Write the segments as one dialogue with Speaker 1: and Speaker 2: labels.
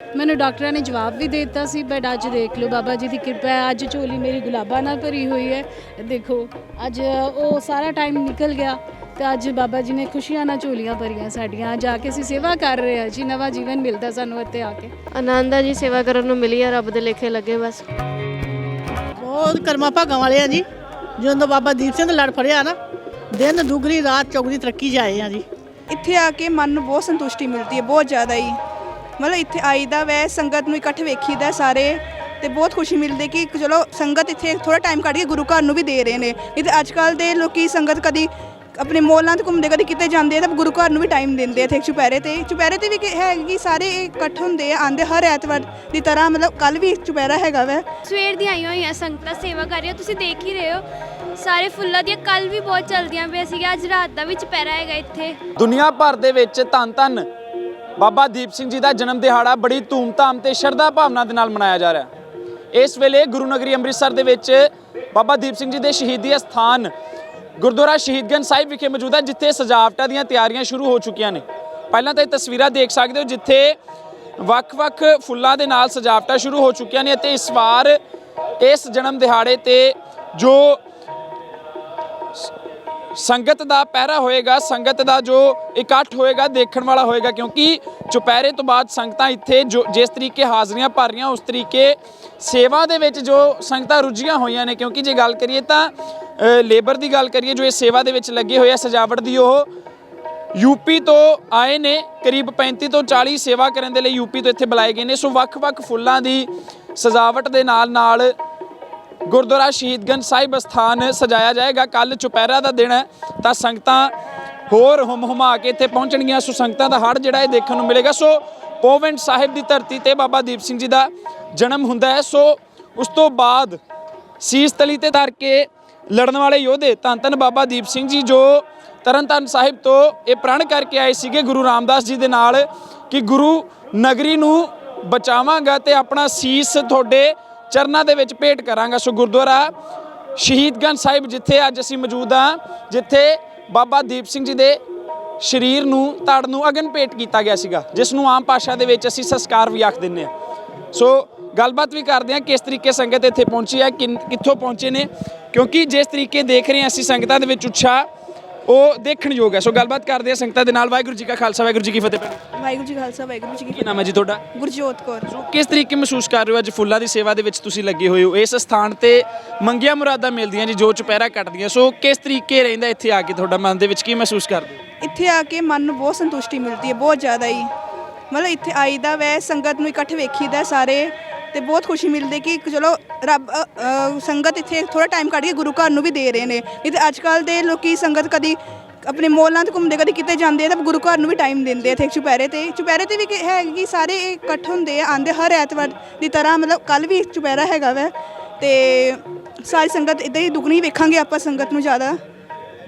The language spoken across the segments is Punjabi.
Speaker 1: ਮੈਨੂੰ ਡਾਕਟਰਾਂ ਨੇ ਜਵਾਬ ਵੀ ਦੇ ਦਿੱਤਾ ਸੀ ਬਟ ਅੱਜ ਦੇਖ ਲਓ ਬਾਬਾ ਜੀ ਦੀ ਕਿਰਪਾ ਹੈ। ਅੱਜ ਝੋਲੀ ਮੇਰੀ ਗੁਲਾਬਾਂ ਨਾਲ ਭਰੀ ਹੋਈ ਹੈ। ਦੇਖੋ ਅੱਜ ਉਹ ਸਾਰਾ ਟਾਈਮ ਨਿਕਲ ਗਿਆ ਤੇ ਅੱਜ ਬਾਬਾ ਜੀ ਨੇ ਖੁਸ਼ੀਆਂ ਨਾਲ ਝੋਲੀਆਂ ਭਰੀਆਂ ਸਾਡੀਆਂ। ਜਾ ਕੇ ਅਸੀਂ ਸੇਵਾ ਕਰ ਰਹੇ ਹਾਂ। ਜੀ ਨਵਾਂ ਜੀਵਨ ਮਿਲਦਾ ਸਾਨੂੰ ਇੱਥੇ ਆ ਕੇ।
Speaker 2: ਆਨੰਦ ਆ ਜੀ ਸੇਵਾ ਕਰਨ ਨੂੰ ਮਿਲੀ ਆ ਰੱਬ ਦੇ ਲੇਖੇ ਲੱਗੇ ਬਸ।
Speaker 3: ਬਹੁਤ ਕਰਮਾ ਭਾਗਾਂ ਵਾਲੇ ਆ ਜੀ। ਜਦੋਂ ਬਾਬਾ ਦੀਪ ਸਿੰਘ ਦਾ ਲੜ ਫੜਿਆ ਨਾ ਦਿਨ ਦੁਗਰੀ ਰਾਤ ਚੌਗਰੀ ਤਰੱਕੀ ਜਾਏ ਆ ਜੀ।
Speaker 4: ਇੱਥੇ ਆ ਕੇ ਮਨ ਨੂੰ ਬਹੁਤ ਸੰਤੁਸ਼ਟੀ ਮਿਲਦੀ ਹੈ ਬਹੁਤ ਜ਼ਿਆਦਾ ਹੀ ਮਤਲਬ ਇੱਥੇ ਆਈਦਾ ਵੈ ਸੰਗਤ ਨੂੰ ਇਕੱਠ ਵੇਖੀਦਾ ਸਾਰੇ ਤੇ ਬਹੁਤ ਖੁਸ਼ੀ ਮਿਲਦੀ ਕਿ ਚਲੋ ਸੰਗਤ ਇੱਥੇ ਥੋੜਾ ਟਾਈਮ ਕੱਢ ਕੇ ਗੁਰੂ ਘਰ ਨੂੰ ਵੀ ਦੇ ਰਹੇ ਨੇ। ਨਹੀਂ ਤੇ ਅੱਜ ਕੱਲ ਦੇ ਲੋਕੀ ਸੰਗਤ ਕਦੀ ਆਪਣੇ ਮੋਲਾਂ ਤੇ ਘੁੰਮਦੇ ਕਦੀ ਕਿਤੇ ਜਾਂਦੇ ਆ ਤਾਂ ਗੁਰੂ ਘਰ ਨੂੰ ਵੀ ਟਾਈਮ ਦਿੰਦੇ ਆ ਇੱਥੇ ਚੁਪਹਿਰੇ ਤੇ। ਚੁਪਹਿਰੇ ਤੇ ਵੀ ਕਿ ਹੈ ਕਿ ਸਾਰੇ ਇਕੱਠ ਹੁੰਦੇ ਆ ਆਂਦੇ ਹਰ ਐਤਵਾਰ ਦੀ ਤਰ੍ਹਾਂ ਮਤਲਬ ਕੱਲ ਵੀ ਚੁਪਹਿਰਾ ਹੈਗਾ ਵੈ।
Speaker 5: ਸਵੇਰ ਦੀਆਂ ਆਈਆਂ ਹੋਈਆਂ ਸੰਗਤਾਂ ਸੇਵਾ ਕਰ ਰਹੀਆਂ ਤੁਸੀਂ ਦੇਖ ਹੀ ਰਹੇ ਹੋ। ਸਾਰੇ ਫੁੱਲਾਂ ਦੀਆਂ ਕੱਲ ਵੀ ਬਹੁਤ ਚਲਦੀਆਂ ਪਈਆਂ ਸੀਗੀਆਂ ਅੱਜ ਰਾਤ ਦਾ ਵੀ ਚੁਪਹਿਰਾ ਹੈਗਾ ਇੱਥੇ।
Speaker 6: ਦੁਨੀਆ ਭਰ ਦੇ ਵਿੱਚ ਧੰਨ ਧੰਨ ਬਾਬਾ ਦੀਪ ਸਿੰਘ ਜੀ ਦਾ ਜਨਮ ਦਿਹਾੜਾ ਬੜੀ ਧੂਮਧਾਮ ਤੇ ਸ਼ਰਧਾ ਭਾਵਨਾ ਦੇ ਨਾਲ ਮਨਾਇਆ ਜਾ ਰਿਹਾ ਹੈ। ਇਸ ਵੇਲੇ ਗੁਰੂ ਨਗਰੀ ਅੰਮ੍ਰਿਤਸਰ ਦੇ ਵਿੱਚ ਬਾਬਾ ਦੀਪ ਸਿੰਘ ਜੀ ਦੇ ਸ਼ਹੀਦੀ ਅਸਥਾਨ ਗੁਰਦੁਆਰਾ ਸ਼ਹੀਦਗੰਜ ਸਾਹਿਬ ਵਿਖੇ ਮੌਜੂਦ ਹੈ, ਜਿੱਥੇ ਸਜਾਵਟਾਂ ਦੀਆਂ ਤਿਆਰੀਆਂ ਸ਼ੁਰੂ ਹੋ ਚੁੱਕੀਆਂ ਨੇ। ਪਹਿਲਾਂ ਤਾਂ ਇਹ ਤਸਵੀਰਾਂ ਦੇਖ ਸਕਦੇ ਹੋ, ਜਿੱਥੇ ਵੱਖ-ਵੱਖ ਫੁੱਲਾਂ ਦੇ ਨਾਲ ਸਜਾਵਟਾਂ ਸ਼ੁਰੂ ਹੋ ਚੁੱਕੀਆਂ ਨੇ ਅਤੇ ਇਸ ਵਾਰ ਇਸ ਜਨਮ ਦਿਹਾੜੇ ਤੇ ਜੋ ਸੰਗਤ ਦਾ ਪਹਿਰਾ ਹੋਏਗਾ, ਸੰਗਤ ਦਾ ਜੋ ਇਕੱਠ ਹੋਏਗਾ, ਦੇਖਣ ਵਾਲਾ ਹੋਏਗਾ, ਕਿਉਂਕਿ ਚੁਪਹਿਰੇ ਤੋਂ ਬਾਅਦ ਸੰਗਤਾਂ ਇੱਥੇ ਜੋ ਜਿਸ ਤਰੀਕੇ ਹਾਜ਼ਰੀਆਂ ਭਰ ਰਹੀਆਂ, ਉਸ ਤਰੀਕੇ ਸੇਵਾ ਦੇ ਵਿੱਚ ਜੋ ਸੰਗਤਾਂ ਰੁੱਝੀਆਂ ਹੋਈਆਂ ਨੇ, ਕਿਉਂਕਿ ਜੇ ਗੱਲ ਕਰੀਏ ਤਾਂ ਲੇਬਰ ਦੀ ਗੱਲ ਕਰੀਏ, ਜੋ ਇਹ ਸੇਵਾ ਦੇ ਵਿੱਚ ਲੱਗੇ ਹੋਏ ਆ, ਸਜਾਵਟ ਦੀ ਉਹ ਯੂਪੀ ਤੋਂ ਆਏ ਨੇ, ਕਰੀਬ 35 ਤੋਂ 40 ਸੇਵਾ ਕਰਨ ਦੇ ਲਈ ਯੂਪੀ ਤੋਂ ਇੱਥੇ ਬੁਲਾਏ ਗਏ ਨੇ, ਸੋ ਵੱਖ-ਵੱਖ ਫੁੱਲਾਂ ਦੀ ਸਜਾਵਟ ਦੇ ਨਾਲ ਨਾਲ ਗੁਰਦੁਆਰਾ ਸ਼ਹੀਦਗੰਜ ਸਾਹਿਬ ਅਸਥਾਨ ਸਜਾਇਆ ਜਾਏਗਾ। ਕੱਲ ਚੁਪਹਿਰਾ ਦਾ ਦਿਨ ਹੈ, ਤਾਂ ਸੰਗਤਾਂ ਹੋਰ ਹੁਮ ਹੁਮਾ ਕੇ ਇੱਥੇ ਪਹੁੰਚਣਗੀਆਂ। ਸੋ ਸੰਗਤਾਂ ਦਾ ਹੜ ਜਿਹੜਾ ਇਹ ਦੇਖਣ ਨੂੰ ਮਿਲੇਗਾ। ਸੋ ਪੋਵੈਂਟ ਸਾਹਿਬ ਦੀ ਧਰਤੀ ਤੇ ਬਾਬਾ ਦੀਪ ਸਿੰਘ ਜੀ ਦਾ ਜਨਮ ਹੁੰਦਾ ਹੈ। ਸੋ ਉਸ ਤੋਂ ਬਾਅਦ ਸੀਸ ਤਲੀ ਤੇ ਧਰ ਕੇ ਲੜਨ ਵਾਲੇ ਯੋਧੇ ਧੰਨ ਧੰਨ ਬਾਬਾ ਦੀਪ ਸਿੰਘ ਜੀ, ਜੋ ਤਰਨਤਾਰਨ ਸਾਹਿਬ ਤੋਂ ਇਹ ਪ੍ਰਣ ਕਰਕੇ ਆਏ ਸੀਗੇ ਗੁਰੂ ਰਾਮਦਾਸ ਜੀ ਦੇ ਨਾਲ ਕਿ ਗੁਰੂ ਨਗਰੀ ਨੂੰ ਬਚਾਵਾਂਗਾ ਤੇ ਆਪਣਾ ਸੀਸ ਤੁਹਾਡੇ ਚਰਨਾਂ ਦੇ ਵਿੱਚ ਭੇਟ ਕਰਾਂਗਾ। ਸੋ ਗੁਰਦੁਆਰਾ ਸ਼ਹੀਦਗੰਜ ਸਾਹਿਬ ਜਿੱਥੇ ਅੱਜ ਅਸੀਂ ਮੌਜੂਦ ਹਾਂ, ਜਿੱਥੇ ਬਾਬਾ ਦੀਪ ਸਿੰਘ ਜੀ ਦੇ ਸਰੀਰ ਨੂੰ, ਧੜ ਨੂੰ ਅਗਨ ਭੇਟ ਕੀਤਾ ਗਿਆ ਸੀਗਾ, ਜਿਸ ਨੂੰ ਆਮ ਭਾਸ਼ਾ ਦੇ ਵਿੱਚ ਅਸੀਂ ਸੰਸਕਾਰ ਵੀ ਆਖ ਦਿੰਦੇ ਹਾਂ। ਸੋ ਗੱਲਬਾਤ ਵੀ ਕਰਦੇ ਹਾਂ ਕਿਸ ਤਰੀਕੇ ਸੰਗਤ ਇੱਥੇ ਪਹੁੰਚੀ ਹੈ, ਕਿੰਨ- ਕਿੱਥੋਂ ਪਹੁੰਚੇ ਨੇ, ਕਿਉਂਕਿ ਜਿਸ ਤਰੀਕੇ ਦੇਖ ਰਹੇ ਹਾਂ ਅਸੀਂ ਸੰਗਤਾਂ ਦੇ ਵਿੱਚ ਉਤਸ਼ਾਹ ਉਹ ਦੇਖਣ ਯੋਗ ਹੈ। ਸੋ ਗੱਲਬਾਤ ਕਰਦੇ ਹਾਂ ਸੰਗਤਾਂ ਦੇ ਨਾਲ। ਵਾਹਿਗੁਰੂ ਜੀ ਕਾ ਖਾਲਸਾ ਵਾਹਿਗੁਰੂ ਜੀ ਕੀ ਫਤਿਹ ਭੈਣ।
Speaker 4: ਵਾਹਿਗੁਰੂ ਜੀ ਖਾਲਸਾ ਵਾਹਿਗੁਰੂ ਜੀ ਕੀ
Speaker 6: ਕੀ ਨਾਮ ਹੈ ਜੀ ਤੁਹਾਡਾ?
Speaker 4: ਗੁਰਜੋਤ ਕੌਰ
Speaker 6: ਸੋ ਕਿਸ ਤਰੀਕੇ ਮਹਿਸੂਸ ਕਰ ਰਹੇ ਹੋ ਅੱਜ ਫੁੱਲਾਂ ਦੀ ਸੇਵਾ ਦੇ ਵਿੱਚ ਤੁਸੀਂ ਲੱਗੇ ਹੋਏ ਹੋ? ਇਸ ਸਥਾਨ ਤੇ ਮੰਗੀਆਂ ਮੁਰਾਦਾਂ ਮਿਲਦੀਆਂ ਜੀ ਜੋ ਚੁਪਹਿਰਾ ਕੱਟਦੀਆਂ। ਸੋ ਕਿਸ ਤਰੀਕੇ ਰਹਿੰਦਾ ਇੱਥੇ ਆ ਕੇ ਤੁਹਾਡਾ ਮਨ ਦੇ ਵਿੱਚ? ਕੀ ਮਹਿਸੂਸ ਕਰਦੇ ਹੋ?
Speaker 4: ਇੱਥੇ ਆ ਕੇ ਮਨ ਨੂੰ ਬਹੁਤ ਸੰਤੁਸ਼ਟੀ ਮਿਲਦੀ ਹੈ ਬਹੁਤ ਜ਼ਿਆਦਾ ਹੀ। ਮਤਲਬ ਇੱਥੇ ਆਈਦਾ ਵੈ ਸੰਗਤ ਨੂੰ ਇਕੱਠ ਵੇਖੀਦਾ ਸਾਰੇ। ਤੇ ਬਹੁਤ ਖੁਸ਼ੀ ਮਿਲਦੀ ਕਿ ਚਲੋ ਰੱਬ ਅ, ਅ, ਸੰਗਤ ਇੱਥੇ ਥੋੜਾ ਟਾਈਮ ਕੱਢ ਕੇ ਗੁਰੂ ਘਰ ਨੂੰ ਵੀ ਦੇ ਰਹੇ ਨੇ। ਨਹੀਂ ਤੇ ਅੱਜ ਕੱਲ ਦੇ ਲੋਕੀ ਸੰਗਤ ਕਦੀ ਆਪਣੇ ਮੋਲਾਂ ਤੇ ਘੁੰਮਦੇ ਕਦੀ ਕਿਤੇ ਜਾਂਦੇ ਆ ਤਾਂ ਗੁਰੂ ਘਰ ਨੂੰ ਵੀ ਟਾਈਮ ਦਿੰਦੇ ਆ ਇੱਥੇ ਚੁਪਹਿਰੇ ਤੇ। ਚੁਪਹਿਰੇ ਤੇ ਵੀ ਕਿ ਹੈ ਕਿ ਸਾਰੇ ਇਕੱਠ ਹੁੰਦੇ ਆ ਆਂਦੇ ਹਰ ਐਤਵਾਰ ਦੀ ਤਰ੍ਹਾਂ ਮਤਲਬ ਕੱਲ ਵੀ ਚੁਪਹਿਰਾ ਹੈਗਾ ਵੈ ਤੇ ਸਾਰੀ ਸੰਗਤ ਇਦਾਂ ਹੀ ਦੁਗਣੀ ਵੇਖਾਂਗੇ ਆਪਾਂ ਸੰਗਤ ਨੂੰ ਜ਼ਿਆਦਾ।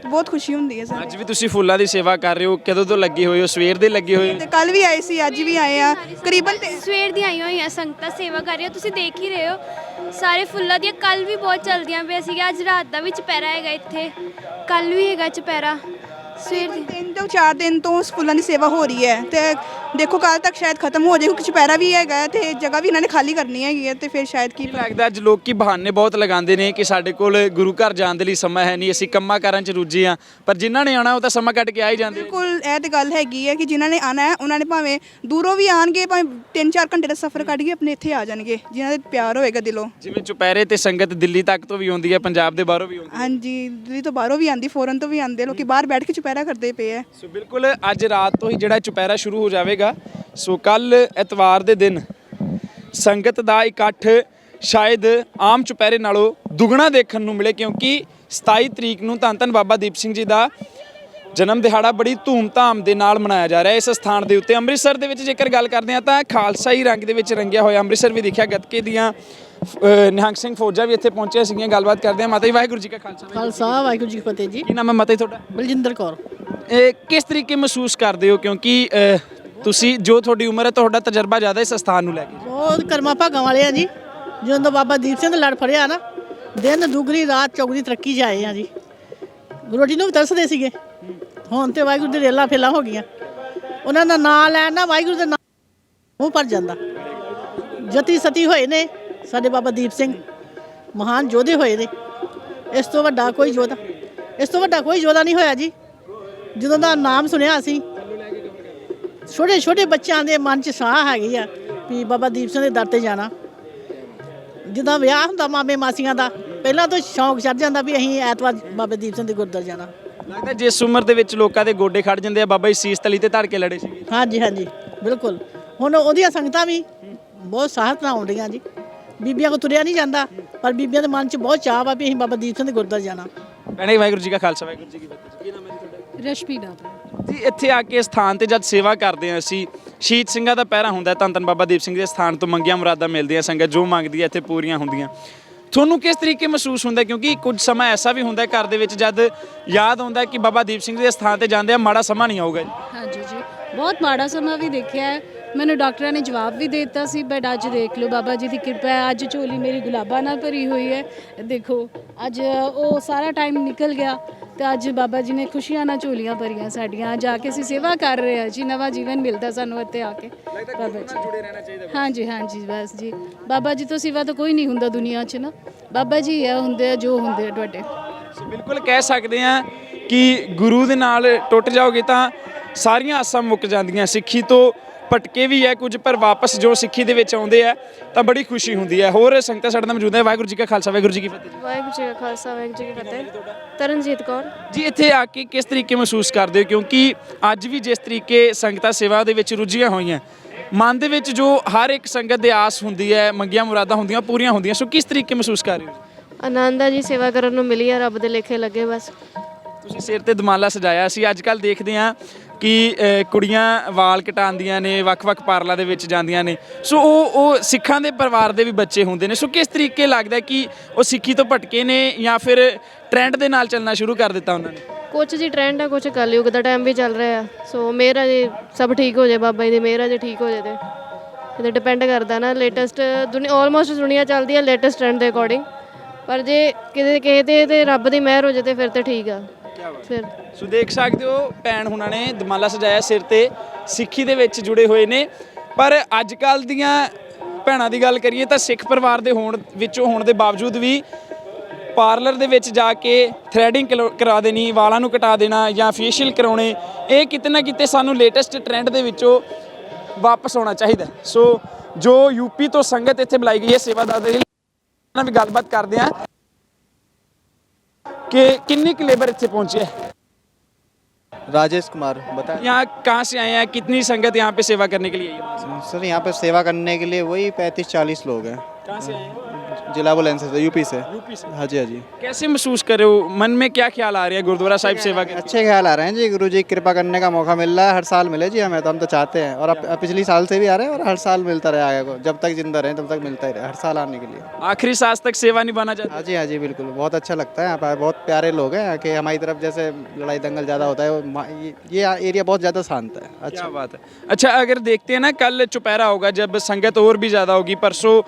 Speaker 4: ਬਹੁਤ ਖੁਸ਼ੀ ਹੁੰਦੀ ਹੈ ਸਾਨੂੰ।
Speaker 6: ਅੱਜ ਵੀ ਤੁਸੀਂ ਫੁੱਲਾਂ ਦੀ ਸੇਵਾ ਕਰ ਰਹੇ ਹੋ? ਕਦੋਂ ਤੋਂ ਲੱਗੇ ਹੋਏ ਹੋ? ਸਵੇਰ ਦੇ ਲੱਗੇ ਹੋਏ ਹੋ?
Speaker 4: ਤੇ ਕੱਲ ਵੀ ਆਏ ਸੀ ਅੱਜ ਵੀ ਆਏ ਆ। ਕਰੀਬਨ ਤੇ
Speaker 5: ਸਵੇਰ ਦੀਆਂ ਆਈਆਂ ਹੋਈਆਂ ਸੰਗਤਾਂ ਸੇਵਾ ਕਰ ਰਹੀਆਂ। ਤੁਸੀਂ ਦੇਖ ਹੀ ਰਹੇ ਹੋ ਸਾਰੇ ਫੁੱਲਾਂ ਦੀਆਂ ਕੱਲ ਵੀ ਬਹੁਤ ਚਲਦੀਆਂ ਪਈਆਂ ਸੀਗੀਆਂ। ਅੱਜ ਰਾਤ ਦਾ ਵੀ ਚੁਪਹਿਰਾ ਹੈਗਾ ਇੱਥੇ। ਕੱਲ ਵੀ ਹੈਗਾ ਚੁਪਹਿਰਾ। ਸਵੇਰ ਦੀ।
Speaker 4: ਤਿੰਨ ਤੋਂ ਚਾਰ ਦਿਨ ਤੋਂ ਫੁੱਲਾਂ ਦੀ ਸੇਵਾ ਹੋ ਰਹੀ ਹੈ ਤੇ ਦੇਖੋ ਕੱਲ ਤੱਕ ਸ਼ਾਇਦ ਖਤਮ ਹੋ ਜਾਏ ਕਿਉਂਕਿ ਚੁਪਹਿਰਾ ਵੀ ਹੈਗਾ ਹੈ ਤੇ ਜਗ੍ਹਾ ਵੀ ਇਹਨਾਂ ਨੇ ਖਾਲੀ ਕਰਨੀ ਹੈਗੀ ਹੈ ਤੇ ਫਿਰ ਸ਼ਾਇਦ ਕੀ
Speaker 6: ਲੱਗਦਾ ਅੱਜ ਲੋਕ ਕੀ ਬਹਾਨੇ ਬਹੁਤ ਲਗਾਉਂਦੇ ਨੇ ਕਿ ਸਾਡੇ ਕੋਲ ਗੁਰੂ ਘਰ ਜਾਣ ਦੇ ਲਈ ਸਮਾਂ ਹੈ ਨਹੀਂ ਅਸੀਂ ਕੰਮਾਂ ਕਾਰਾਂ 'ਚ ਰੁੱਝੇ ਆ ਪਰ ਜਿਨ੍ਹਾਂ ਨੇ ਆਉਣਾ ਉਹ ਤਾਂ ਸਮਾਂ ਕੱਢ ਕੇ ਆ ਹੀ ਜਾਂਦੇ
Speaker 4: ਬਿਲਕੁਲ ਇਹ ਤੇ ਗੱਲ ਹੈਗੀ ਹੈ ਕਿ ਜਿਨ੍ਹਾਂ ਨੇ ਆਣਾ ਹੈ ਉਹਨਾਂ ਨੇ ਭਾਵੇਂ ਦੂਰੋਂ ਵੀ ਆਣਗੇ ਭਾਵੇਂ 3-4 ਘੰਟੇ ਦਾ ਸਫ਼ਰ ਕੱਢ ਕੇ ਆਪਣੇ ਇੱਥੇ ਆ ਜਾਣਗੇ ਜਿਨ੍ਹਾਂ ਦੇ ਪਿਆਰ ਹੋਏਗਾ ਦਿਲੋਂ।
Speaker 6: ਜਿਵੇਂ ਚੁਪਹਿਰੇ ਤੇ ਸੰਗਤ ਦਿੱਲੀ ਤੱਕ ਤੋਂ ਵੀ ਆਉਂਦੀ ਹੈ ਪੰਜਾਬ ਦੇ ਬਾਹਰੋਂ ਵੀ ਆਉਂਦੀ
Speaker 4: ਹਾਂਜੀ ਦਿੱਲੀ ਤੋਂ ਬਾਹਰੋਂ ਵੀ ਆਂਦੀ ਫੋਰਨ ਤੋਂ ਵੀ ਆਂਦੇ ਲੋਕੀ ਬਾਹਰ ਬੈਠ ਕੇ ਚੁਪਹਿਰਾ ਕਰਦੇ ਪਏ ਆ।
Speaker 6: ਸੋ ਬਿਲਕੁਲ ਅੱਜ ਰਾਤ ਤੋਂ ਹੀ ਜਿਹੜਾ ਚੁਪਹਿਰਾ ਸ਼ੁਰੂ ਹੋ ਜਾਵੇਗਾ, ਸੋ ਕੱਲ ਐਤਵਾਰ ਦੇ ਦਿਨ ਸੰਗਤ ਦਾ ਇਕੱਠ ਸ਼ਾਇਦ ਆਮ ਚੁਪਹਿਰੇ ਨਾਲੋਂ ਦੁੱਗਣਾ ਦੇਖਣ ਨੂੰ ਮਿਲੇ, ਕਿਉਂਕਿ 27 ਤਰੀਕ ਨੂੰ ਧੰਨ ਧੰਨ ਬਾਬਾ ਦੀਪ ਸਿੰਘ ਜੀ ਦਾ ਜਨਮ ਦਿਹਾੜਾ ਬੜੀ ਧੂਮ-ਧਾਮ ਦੇ ਨਾਲ ਮਨਾਇਆ ਜਾ ਰਿਹਾ ਹੈ ਇਸ ਸਥਾਨ ਦੇ ਉੱਤੇ। ਅੰਮ੍ਰਿਤਸਰ ਦੇ ਵਿੱਚ ਜੇਕਰ ਗੱਲ ਕਰਦੇ ਹਾਂ ਤਾਂ ਖਾਲਸਾਈ ਰੰਗ ਦੇ ਵਿੱਚ ਰੰਗਿਆ ਹੋਇਆ ਅੰਮ੍ਰਿਤਸਰ ਵੀ ਦੇਖਿਆ ਗੱਤਕੇ ਦੀਆਂ ਨਿਹੰਗ ਸਿੰਘ ਫੌਜਾਂ ਵੀ ਇੱਥੇ ਪਹੁੰਚੀਆਂ ਸੀਗੀਆਂ। ਗੱਲਬਾਤ ਕਰਦੇ ਹਾਂ। ਮਾਤਾ ਜੀ ਵਾਹਿਗੁਰੂ ਜੀ ਕਾ ਖਾਲਸਾ
Speaker 3: ਖਾਲਸਾ ਵਾਹਿਗੁਰੂ ਜੀ ਕੀ ਫਤਿਹ ਜੀ।
Speaker 6: ਕੀ ਨਾਮ ਹੈ ਮਾਤਾ ਜੀ ਤੁਹਾਡਾ?
Speaker 3: ਬਲਜਿੰਦਰ ਕੌਰ।
Speaker 6: ਇਹ ਕਿਸ ਤਰੀਕੇ ਮਹਿਸੂਸ ਕਰਦੇ ਹੋ? ਕਿਉਂਕਿ ਤੁਸੀਂ ਜੋ ਤੁਹਾਡੀ ਉਮਰ ਹੈ ਤੁਹਾਡਾ ਤਜਰਬਾ ਜ਼ਿਆਦਾ ਇਸ ਸਥਾਨ ਨੂੰ ਲੈ ਕੇ।
Speaker 3: ਬਹੁਤ ਕਰਮਾ ਭਾਗਾਂ ਵਾਲੇ ਆ ਜੀ। ਜਦੋਂ ਬਾਬਾ ਦੀਪ ਸਿੰਘ ਲੜ ਫੜਿਆ ਨਾ ਦਿਨ ਦੁਗਰੀ ਰਾਤ ਚੌਗਰੀ ਤਰੱਕੀ ਜਾਏ ਆ ਜੀ। ਰੋਟੀ ਨੂੰ ਵੀ ਤਰਸਦੇ ਸੀਗੇ। ਹੁਣ ਤੇ ਵਾਹਿਗੁਰੂ ਦੇ ਰੇਲਾ ਫੇਲਾ ਹੋ ਗਈਆਂ। ਉਹਨਾਂ ਦਾ ਨਾਂ ਲੈਣ ਨਾ ਵਾਹਿਗੁਰੂ ਦੇ ਨਾਂ ਮੂੰਹ ਭਰ ਜਾਂਦਾ। ਜਤੀ ਸਤੀ ਹੋਏ ਨੇ ਸਾਡੇ ਬਾਬਾ ਦੀਪ ਸਿੰਘ। ਮਹਾਨ ਯੋਧੇ ਹੋਏ ਨੇ। ਇਸ ਤੋਂ ਵੱਡਾ ਕੋਈ ਯੋਧਾ ਇਸ ਤੋਂ ਵੱਡਾ ਕੋਈ ਯੋਧਾ ਨਹੀਂ ਹੋਇਆ ਜੀ। ਜਦੋਂ ਦਾ ਨਾਮ ਸੁਣਿਆ ਅਸੀਂ, ਛੋਟੇ ਛੋਟੇ ਬੱਚਿਆਂ ਦੇ ਮਨ 'ਚ ਸਾਹ ਹੈਗੀ ਆ ਵੀ ਬਾਬਾ ਦੀਪ ਸਿੰਘ ਦੇ ਦਰ ਤੇ ਜਾਣਾ। ਜਿੱਦਾਂ ਵਿਆਹ ਹੁੰਦਾ ਮਾਮੇ ਮਾਸੀਆਂ ਦਾ, ਪਹਿਲਾਂ ਤੋਂ ਸ਼ੌਂਕ ਚੜ ਜਾਂਦਾ ਵੀ ਅਸੀਂ ਐਤਵਾਰ ਬਾਬਾ ਦੀਪ ਸਿੰਘ ਦੇ ਗੁਰਦੁਆਰੇ ਜਾਣਾ।
Speaker 6: ਲੱਗਦਾ ਜਿਸ ਉਮਰ ਦੇ ਵਿੱਚ ਲੋਕਾਂ ਦੇ ਗੋਡੇ ਖੜ ਜਾਂਦੇ ਆ ਬਾਬਾ ਜੀ ਸੀਸ ਤਲੀ ਤੇ ਧੜ ਕੇ ਲੜੇ ਸੀਗੇ।
Speaker 3: ਹਾਂਜੀ ਹਾਂਜੀ ਬਿਲਕੁਲ। ਹੁਣ ਉਹਦੀਆਂ ਸੰਗਤਾਂ ਵੀ ਬਹੁਤ ਸਾਹਸ ਨਾਲ ਆਉਂਦੀਆਂ ਜੀ। ਬੀਬੀਆਂ ਕੋ ਤੁਰਿਆ ਨਹੀਂ ਜਾਂਦਾ ਪਰ ਬੀਬੀਆਂ ਦੇ ਮਨ 'ਚ ਬਹੁਤ ਚਾਹ ਵਾ ਵੀ ਅਸੀਂ ਬਾਬਾ ਦੀਪ ਸਿੰਘ ਦੇ ਗੁਰਦੁਆਰੇ ਜਾਣਾ।
Speaker 6: ਭੈਣੇ ਵਾਹਿਗੁਰੂ ਜੀ ਕਾ ਖਾਲਸਾ ਵਾਹਿਗੁਰੂ ਜੀ ਕੀ ਫਤਿਹ। ਕੀ ਨਾਮ ਹੈ ਜੀ ਤੁਹਾਡਾ?
Speaker 1: ਰਸ਼ਮੀ ਨਾਥ
Speaker 6: ਜੀ ਇੱਥੇ ਆ ਕੇ ਇਸ ਸਥਾਨ ਤੇ ਜਦ ਸੇਵਾ ਕਰਦੇ ਹਾਂ ਅਸੀਂ ਸ਼ਹੀਦ ਸਿੰਘਾਂ ਦਾ ਪਹਿਰਾ ਹੁੰਦਾ ਧੰਨ ਧੰਨ ਬਾਬਾ ਦੀਪ ਸਿੰਘ ਦੇ ਸਥਾਨ ਤੋਂ ਮੰਗੀਆਂ ਮੁਰਾਦਾਂ ਮਿਲਦੀਆਂ ਸੰਗਤ ਜੋ ਮੰਗਦੀ ਹੈ ਇੱਥੇ ਪੂਰੀਆਂ ਹੁੰਦੀਆਂ। ਤੁਹਾਨੂੰ ਕਿਸ ਤਰੀਕੇ ਮਹਿਸੂਸ ਹੁੰਦਾ ਕਿਉਂਕਿ ਕੁਝ ਸਮਾਂ ਐਸਾ ਵੀ ਹੁੰਦਾ ਘਰ ਦੇ ਵਿੱਚ ਜਦ ਯਾਦ ਆਉਂਦਾ ਕਿ ਬਾਬਾ ਦੀਪ ਸਿੰਘ ਦੇ ਸਥਾਨ ਤੇ ਜਾਂਦੇ ਆ, ਮਾੜਾ ਸਮਾਂ ਨਹੀਂ ਆਊਗਾ ਜੀ।
Speaker 1: ਹਾਂਜੀ ਜੀ, ਬਹੁਤ ਮਾੜਾ ਸਮਾਂ ਵੀ ਦੇਖਿਆ ਹੈ। ਮੈਨੂੰ ਡਾਕਟਰਾਂ ਨੇ ਜਵਾਬ ਵੀ ਦੇ ਦਿੱਤਾ ਸੀ ਬਟ ਅੱਜ ਦੇਖ ਲਓ ਬਾਬਾ ਜੀ ਦੀ ਕਿਰਪਾ ਹੈ। ਅੱਜ ਝੋਲੀ ਮੇਰੀ ਗੁਲਾਬਾਂ ਨਾਲ ਭਰੀ ਹੋਈ ਹੈ। ਦੇਖੋ, ਅੱਜ ਉਹ ਸਾਰਾ ਟਾਈਮ ਨਿਕਲ ਗਿਆ। ਤੇ ਅੱਜ ਬਾਬਾ ਜੀ ਨੇ ਖੁਸ਼ੀਆਂ ਨਾਲ ਝੋਲੀਆਂ ਭਰੀਆਂ ਸਾਡੀਆਂ। ਜਾ ਕੇ ਅਸੀਂ ਸੇਵਾ ਕਰ ਰਹੇ ਹਾਂ ਜੀ ਨਵਾਂ ਜੀਵਨ ਮਿਲਦਾ ਸਾਨੂੰ ਇੱਥੇ ਆ ਕੇ। ਬਾਬਾ ਜੀ।
Speaker 6: ਜੁੜੇ ਰਹਿਣਾ ਚਾਹੀਦਾ
Speaker 1: ਹਾਂਜੀ ਹਾਂਜੀ ਬਸ ਜੀ। ਬਾਬਾ ਜੀ ਤੋਂ ਸਿਵਾ ਤਾਂ ਕੋਈ ਨਹੀਂ ਹੁੰਦਾ ਦੁਨੀਆ 'ਚ ਨਾ। ਬਾਬਾ ਜੀ ਆ ਹੁੰਦੇ ਆ ਜੋ ਹੁੰਦੇ ਆ ਤੁਹਾਡੇ।
Speaker 6: ਸੋ ਬਿਲਕੁਲ ਕਹਿ ਸਕਦੇ ਆ ਕਿ ਗੁਰੂ ਦੇ ਨਾਲ ਟੁੱਟ ਜਾਓਗੇ ਤਾਂ ਸਾਰੀਆਂ ਆਸਾਂ ਮੁੱਕ ਜਾਂਦੀਆਂ। ਸਿੱਖੀ ਤੋਂ ਭਟਕੇ ਵੀ ਹੈ ਕੁਝ ਪਰ ਵਾਪਸ ਜੋ ਸਿੱਖੀ ਦੇ ਵਿੱਚ ਆਉਂਦੇ ਆ ਤਾਂ ਬੜੀ ਖੁਸ਼ੀ ਹੁੰਦੀ ਹੈ। ਹੋਰ ਸੰਗਤਾਂ ਸਾਡੇ ਨਾਲ ਮੌਜੂਦ ਹੈ ਵਾਹਿਗੁਰੂ ਜੀ ਕਾ ਖਾਲਸਾ ਵਾਹਿਗੁਰੂ ਜੀ ਕੀ ਫਤਿਹ।
Speaker 2: ਵਾਹਿਗੁਰੂ ਜੀ ਕਾ ਖਾਲਸਾ ਵਾਹਿਗੁਰੂ ਜੀ ਕੀ ਫਤਿਹ। ਤਰਨਜੀਤ ਕੌਰ।
Speaker 6: ਜੀ ਇੱਥੇ ਆ ਕੇ ਕਿਸ ਤਰੀਕੇ ਮਹਿਸੂਸ ਕਰਦੇ ਹੋ? ਕਿਉਂਕਿ ਅੱਜ ਵੀ ਜਿਸ ਤਰੀਕੇ ਸੰਗਤਾਂ ਸੇਵਾ ਦੇ ਵਿੱਚ ਰੁੱਝੀਆਂ ਹੋਈਆਂ ਮਨ ਦੇ ਵਿੱਚ ਜੋ ਹਰ ਇੱਕ ਸੰਗਤ ਦੇ ਆਸ ਹੁੰਦੀ ਹੈ ਮੰਗੀਆਂ ਮੁਰਾਦਾਂ ਹੁੰਦੀਆਂ ਪੂਰੀਆਂ ਹੁੰਦੀਆਂ ਸੋ ਕਿਸ ਤਰੀਕੇ ਮਹਿਸੂਸ ਕਰ ਰਹੇ ਹੋ?
Speaker 2: ਆਨੰਦ ਆ ਜੀ ਸੇਵਾ ਕਰਨ ਨੂੰ ਮਿਲੀ ਆ ਰੱਬ ਦੇ ਲੇਖੇ ਲੱਗੇ ਬਸ।
Speaker 6: ਤੁਸੀਂ ਸਿਰ ਤੇ ਦਮਾਲਾ ਸਜਾਇਆ ਸੀ। ਅੱਜ ਕੱਲ ਦੇਖਦੇ ਆ ਕਿ ਕੁੜੀਆਂ ਵਾਲ ਕਟਾਉਂਦੀਆਂ ਨੇ, ਵੱਖ-ਵੱਖ ਪਾਰਲਾਂ ਦੇ ਵਿੱਚ ਜਾਂਦੀਆਂ ਨੇ। ਸੋ ਉਹ ਉਹ ਸਿੱਖਾਂ ਦੇ ਪਰਿਵਾਰ ਦੇ ਵੀ ਬੱਚੇ ਹੁੰਦੇ ਨੇ। ਸੋ ਕਿਸ ਤਰੀਕੇ ਲੱਗਦਾ ਕਿ ਉਹ ਸਿੱਖੀ ਤੋਂ ਭਟਕੇ ਨੇ ਜਾਂ ਫਿਰ ਟ੍ਰੈਂਡ ਦੇ ਨਾਲ ਚੱਲਣਾ ਸ਼ੁਰੂ ਕਰ ਦਿੱਤਾ ਉਹਨਾਂ ਨੇ?
Speaker 2: ਕੁਛ ਜੀ ਟ੍ਰੈਂਡ ਆ, ਕੁਛ ਕਲਯੁਗ ਦਾ ਟਾਈਮ ਵੀ ਚੱਲ ਰਿਹਾ। ਸੋ ਮੇਰਾ ਜੀ ਸਭ ਠੀਕ ਹੋ ਜਾਏ ਬਾਬਾ ਜੀ ਦੀ, ਮੇਰਾ ਜੇ ਠੀਕ ਹੋ ਜਾਏ ਤੇ। ਇਹਦੇ ਡਿਪੈਂਡ ਕਰਦਾ ਨਾ ਲੇਟੈਸਟ ਦੁਨੀਆ ਆਲਮੋਸਟ ਦੁਨੀਆ ਚੱਲਦੀ ਆ ਲੇਟੈਸਟ ਟ੍ਰੈਂਡ ਦੇ ਅਕੋਰਡਿੰਗ ਪਰ ਜੇ ਕਿਤੇ ਕਿਸੇ ਤੇ ਤੇ ਰੱਬ ਦੀ ਮਿਹਰ ਹੋ ਜਾਏ ਤੇ ਫਿਰ ਤੇ ਠੀਕ ਆ। ਫਿਰ
Speaker 6: ਸੋ ਦੇਖ ਸਕਦੇ ਹੋ ਭੈਣ ਹੁਣਾਂ ਨੇ ਦਮਾਲਾ ਸਜਾਇਆ ਸਿਰ ਤੇ ਸਿੱਖੀ ਦੇ ਵਿੱਚ ਜੁੜੇ ਹੋਏ ਨੇ। ਪਰ ਅੱਜ ਕੱਲ ਦੀਆਂ ਭੈਣਾਂ ਦੀ ਗੱਲ ਕਰੀਏ ਤਾਂ ਸਿੱਖ ਪਰਿਵਾਰ ਦੇ ਹੋਣ ਵਿੱਚੋਂ ਹੋਣ ਦੇ ਬਾਵਜੂਦ ਵੀ ਪਾਰਲਰ ਦੇ ਵਿੱਚ ਜਾ ਕੇ ਥ੍ਰੈਡਿੰਗ ਕਰਾ ਦੇਣੀ ਵਾਲਾਂ ਨੂੰ ਕਟਾ ਦੇਣਾ ਜਾਂ ਫੇਸ਼ੀਅਲ ਕਰਾਉਣੇ ਇਹ ਕਿਤੇ ਨਾ ਕਿਤੇ ਸਾਨੂੰ ਲੇਟੈਸਟ ਟ੍ਰੈਂਡ ਦੇ ਵਿੱਚੋਂ ਵਾਪਸ ਆਉਣਾ ਚਾਹੀਦਾ। ਸੋ ਜੋ ਯੂਪੀ ਤੋਂ ਸੰਗਤ ਇੱਥੇ ਬੁਲਾਈ ਗਈ ਹੈ ਸੇਵਾਦਾਰ ਦੇ ਨਾਲ ਵੀ ਗੱਲਬਾਤ ਕਰਦੇ ਹਾਂ। कि किन्नी के लेबर इतने पहुँचे?
Speaker 7: राजेश कुमार बताए।
Speaker 6: यहाँ कहाँ से आए हैं? कितनी संगत यहाँ पे सेवा करने के लिए
Speaker 7: सर यहाँ पे सेवा करने के लिए वही पैंतीस चालीस लोग हैं।
Speaker 6: कहाँ से आए हैं?
Speaker 7: जिला बुलंद से यूपी से।
Speaker 6: यूपी से?
Speaker 7: हाँ जी हाँ जी।
Speaker 6: कैसे महसूस कर रहे हो? मन में क्या ख्याल आ रहे हैं गुरुद्वारा साहिब सेवा के?
Speaker 7: अच्छे ख्याल आ रहे हैं जी गुरु जी की कृपा करने का मौका मिल रहा है हर साल मिले जी हमें तो हम तो चाहते हैं। और अब पिछली साल से भी आ रहे हैं और हर साल मिलता रहे आगे को जब तक ज़िंदा रहे तब तक मिलता ही रहे हर साल आने के लिए।
Speaker 6: आखिरी सांस तक सेवा निभाना चाहते
Speaker 7: हाँ जी हाँ जी बिल्कुल। बहुत अच्छा लगता है यहाँ पर बहुत प्यारे लोग हैं के हमारी तरफ़ जैसे लड़ाई दंगल ज़्यादा होता है ये- एरिया बहुत ज़्यादा शांत है अच्छा।
Speaker 6: बात है। अच्छा अगर देखते हैं ना कल चुपहरा होगा जब संगत और भी ज़्यादा होगी परसों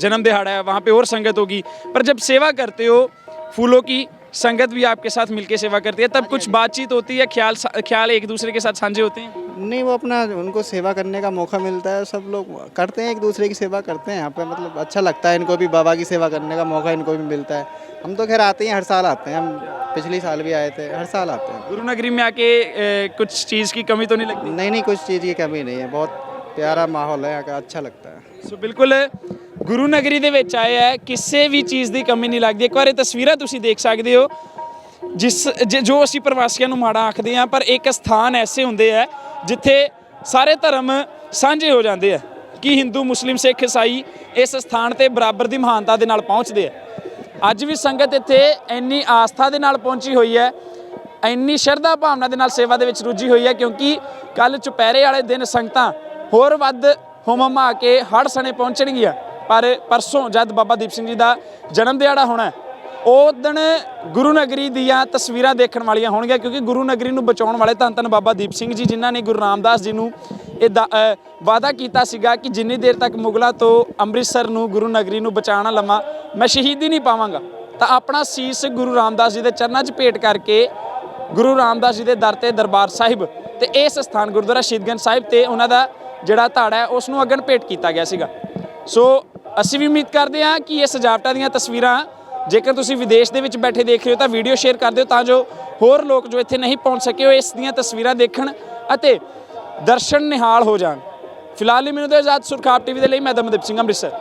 Speaker 6: जन्म दिहाड़ा है वहाँ पे और संगत होगी। पर जब सेवा करते हो फूलों की संगत भी आपके साथ मिलके सेवा करती है तब कुछ बातचीत होती है ख्याल ख्याल एक दूसरे के साथ साझे होते हैं?
Speaker 7: नहीं वो अपना उनको सेवा करने का मौका मिलता है सब लोग करते हैं एक दूसरे की सेवा करते हैं आपका मतलब अच्छा लगता है इनको भी बाबा की सेवा करने का मौका इनको भी मिलता है। हम तो खैर आते हैं हर साल आते हैं हम पिछले साल भी आए थे हर साल आते हैं।
Speaker 6: गुरुनगरी में आके ए, कुछ चीज़ की कमी तो नहीं लगती?
Speaker 7: नहीं नहीं कुछ चीज़ की कमी नहीं है बहुत प्यारा माहौल है यहाँ का अच्छा लगता है।
Speaker 6: सो बिल्कुल ਗੁਰੂ ਨਗਰੀ ਦੇ ਵਿੱਚ ਆਏ ਹੈ ਕਿਸੇ ਵੀ ਚੀਜ਼ ਦੀ ਕਮੀ ਨਹੀਂ ਲੱਗਦੀ। ਇੱਕ ਵਾਰ ਇਹ ਤਸਵੀਰਾਂ ਤੁਸੀਂ ਦੇਖ ਸਕਦੇ ਹੋ, ਜਿਸ ਜ- ਜੋ ਅਸੀਂ ਪ੍ਰਵਾਸੀਆਂ ਨੂੰ ਮਾੜਾ ਆਖਦੇ ਹਾਂ, ਪਰ ਇੱਕ ਸਥਾਨ ਐਸੇ ਹੁੰਦੇ ਆ, ਜਿੱਥੇ ਸਾਰੇ ਧਰਮ ਸਾਂਝੇ ਹੋ ਜਾਂਦੇ ਆ, ਕਿ ਹਿੰਦੂ, ਮੁਸਲਿਮ, ਸਿੱਖ, ਈਸਾਈ ਇਸ ਸਥਾਨ ਤੇ ਬਰਾਬਰ ਦੀ ਮਹਾਨਤਾ ਦੇ ਨਾਲ ਪਹੁੰਚਦੇ ਆ। ਅੱਜ ਵੀ ਸੰਗਤ ਇੱਥੇ ਇੰਨੀ ਆਸਥਾ ਦੇ ਨਾਲ ਪਹੁੰਚੀ ਹੋਈ ਹੈ, ਇੰਨੀ ਸ਼ਰਧਾ ਭਾਵਨਾ ਦੇ ਨਾਲ ਸੇਵਾ ਦੇ ਵਿੱਚ ਰੁੱਝੀ ਹੋਈ ਹੈ, ਕਿਉਂਕਿ ਕੱਲ ਚੁਪਹਿਰੇ ਵਾਲੇ ਦਿਨ ਸੰਗਤਾਂ ਹੋਰ ਵੱਧ ਹੁਮਮਾ ਕੇ ਹੜ ਸਣੇ ਪਹੁੰਚਣਗੀਆਂ। ਪਰ ਪਰਸੋਂ ਜਦ ਬਾਬਾ ਦੀਪ ਸਿੰਘ ਜੀ ਦਾ ਜਨਮ ਦਿਹਾੜਾ ਹੋਣਾ ਉਹ ਦਿਨ ਗੁਰੂ ਨਗਰੀ ਦੀਆਂ ਤਸਵੀਰਾਂ ਦੇਖਣ ਵਾਲੀਆਂ ਹੋਣਗੀਆਂ, ਕਿਉਂਕਿ ਗੁਰੂ ਨਗਰੀ ਨੂੰ ਬਚਾਉਣ ਵਾਲੇ ਧੰਨ ਧੰਨ ਬਾਬਾ ਦੀਪ ਸਿੰਘ ਜੀ, ਜਿਨ੍ਹਾਂ ਨੇ ਗੁਰੂ ਰਾਮਦਾਸ ਜੀ ਨੂੰ ਇਹ ਦਾ- ਵਾਅਦਾ ਕੀਤਾ ਸੀਗਾ ਕਿ ਜਿੰਨੀ ਦੇਰ ਤੱਕ ਮੁਗਲਾਂ ਤੋਂ ਅੰਮ੍ਰਿਤਸਰ ਨੂੰ ਗੁਰੂ ਨਗਰੀ ਨੂੰ ਬਚਾਉਣਾ ਲਵਾਂ, ਮੈਂ ਸ਼ਹੀਦੀ ਨਹੀਂ ਪਾਵਾਂਗਾ। ਤਾਂ ਆਪਣਾ ਸੀਸ ਗੁਰੂ ਰਾਮਦਾਸ ਜੀ ਦੇ ਚਰਨਾਂ 'ਚ ਭੇਟ ਕਰਕੇ ਗੁਰੂ ਰਾਮਦਾਸ ਜੀ ਦੇ ਦਰ ਤੇ ਦਰਬਾਰ ਸਾਹਿਬ ਤੇ ਇਸ ਸਥਾਨ ਗੁਰਦੁਆਰਾ ਸ਼ਹੀਦਗੰਜ ਸਾਹਿਬ ਤੇ ਉਹਨਾਂ ਦਾ ਜਿਹੜਾ ਧਾੜਾ ਹੈ, ਉਸ ਨੂੰ ਅਗਨ ਭੇਟ ਕੀਤਾ ਗਿਆ ਸੀਗਾ। ਸੋ ਅਸੀਂ ਵੀ ਉਮੀਦ ਕਰਦੇ ਹਾਂ ਕਿ ਇਹ ਸਜਾਵਟਾਂ ਦੀਆਂ ਤਸਵੀਰਾਂ ਜੇਕਰ ਤੁਸੀਂ ਵਿਦੇਸ਼ ਦੇ ਵਿੱਚ ਬੈਠੇ ਦੇਖ ਰਹੇ ਹੋ ਤਾਂ ਵੀਡੀਓ ਸ਼ੇਅਰ ਕਰ ਦਿਓ ਤਾਂ ਜੋ ਹੋਰ ਲੋਕ ਜੋ ਇੱਥੇ ਨਹੀਂ ਪਹੁੰਚ ਸਕੇ ਉਹ ਇਸ ਦੀਆਂ ਤਸਵੀਰਾਂ ਦੇਖਣ ਅਤੇ ਦਰਸ਼ਨ ਨਿਹਾਲ ਹੋ ਜਾਣ। ਫਿਲਹਾਲ ਲਈ ਮੈਨੂੰ ਦੇ ਆਜ਼ਾਦ ਸੁਰਖਾਬ ਟੀਵੀ ਦੇ ਲਈ ਮੈਂ ਦਮਨਦੀਪ ਸਿੰਘ, ਅੰਮ੍ਰਿਤਸਰ।